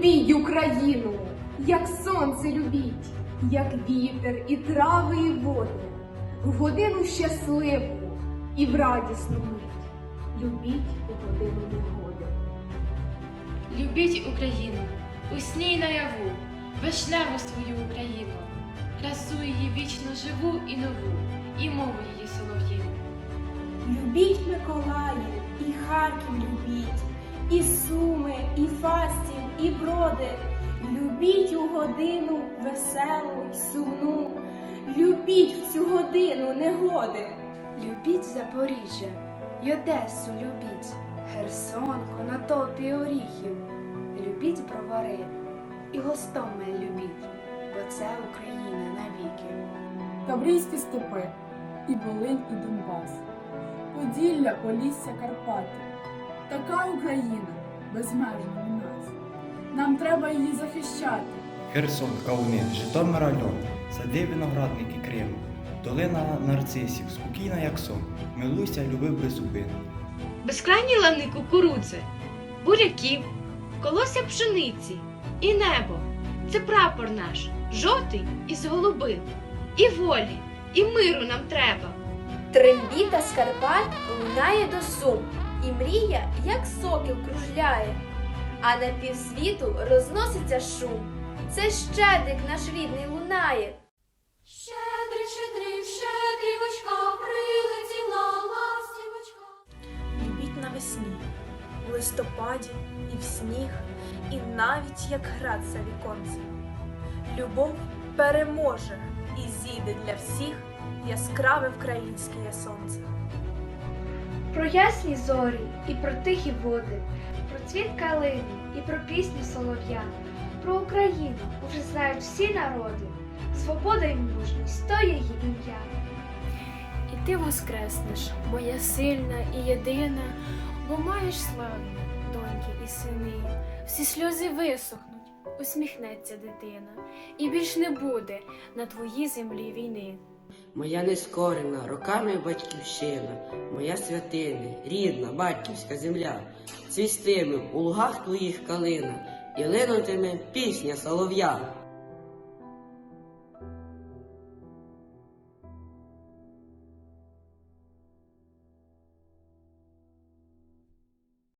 Україну, як сонце любіть, як вітер і трави, і води, в годину щасливу і в радісну мить. Любіть у годину негоди. Любіть Україну, у сні й наяву, вишневу свою Україну, красу її вічно живу і нову, і мову її солов'їну. Любіть Миколаїв, і Харків любіть, і Броди. Любіть у годину веселу й сумну. Любіть в цю годину негоди. Любіть Запоріжжя, й Одесу любіть, Херсон, Конотопі, Оріхів. Любіть бровари і Гостомель любіть, бо це Україна навіки. Таврійські степи, і Волинь, і Донбас, Поділля, Полісся, Карпати. Така Україна безмежна. Нам треба її захищати. Херсон, Каунин, Житомир Альон, сади виноградники Крим, долина нарцисів, спокійна, як сон, милуйся, люби безупинно. Безкрайні лани кукурудзи, буряків, колося пшениці і небо. Це прапор наш, жовтий із голубим. І волі, і миру нам треба. Трембіта з Карпат лунає до сум, і мрія, як сокіл, кружляє, а на півсвіту розноситься шум. Це щедрик наш рідний лунає. Щедрик, щедрик, щедрівочка, прилетіла ластівочка. Любіть навесні, у листопаді і в сніг, і навіть як град за віконцем. Любов переможе і зійде для всіх яскраве вкраїнське сонце. Про ясні зорі і про тихі води, цвіт калини і про пісню солов'я, про Україну уже знають всі народи, свобода і мужність то її ім'я. І ти воскреснеш, моя сильна і єдина, бо маєш славні доньки і сини. Всі сльози висохнуть, усміхнеться дитина, і більш не буде на твоїй землі війни. Моя нескорена роками батьківщина, моя святиня, рідна батьківська земля, цвістиме у лугах твоїх калина, і линутиме пісня солов'я.